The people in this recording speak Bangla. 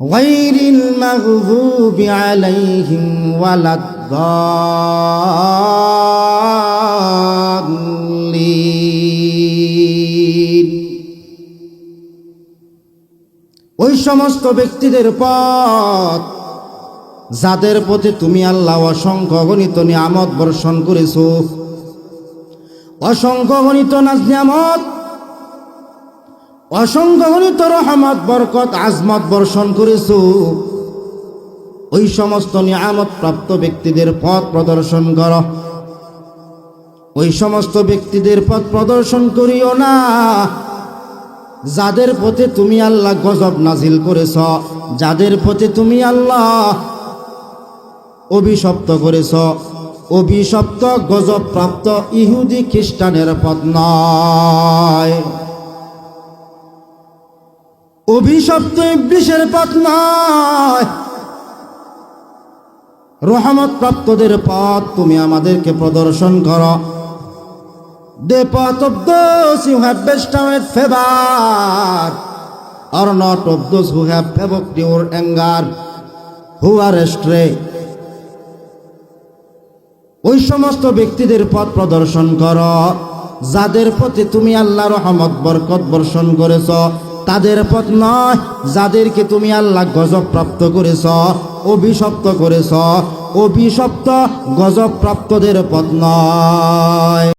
غير المغضوب عليهم ولا الضالين ওই সমস্ত ব্যক্তিদের পথ যাদের প্রতি তুমি আল্লাহ অসংখ্য গণিত নিয়ামত বর্ষণ করেছ অসংখ্য গণিত নাজ নিয়ামত অসংখ্য গণিত রহমত, বরকত, আজমত বর্ষণ করেছ। ওই সমস্ত নিয়ামত প্রাপ্ত ব্যক্তিদের পথ প্রদর্শন কর। ওই সমস্ত ব্যক্তিদের পথ প্রদর্শন করিও না। যাদের পথে তুমি আল্লাহ গজব নাজিল করেছ, যাদের পথে তুমি আল্লাহ অভিশপ্ত করেছ, অভিশপ্ত গজব প্রাপ্ত ইহুদি খ্রিস্টানের পথ নয়। অভিশপ্ত ইবলিশের পথ নয় রহমত প্রাপ্তদের পথ তুমি আমাদেরকে প্রদর্শন করো। The path of those who have bestowed favor are not of those who have provoked your anger, who are astray. ওই সমস্ত ব্যক্তিদের পথ প্রদর্শন কর যাদের প্রতি তুমি আল্লাহ রহমত বরকত বর্ষণ করেছ। তাদের পথ নয়, যাদেরকে তুমি আল্লাহ গজব প্রাপ্ত করেছ, অভিশপ্ত করেছ। অভিশপ্ত গজব প্রাপ্তদের পথ নয়।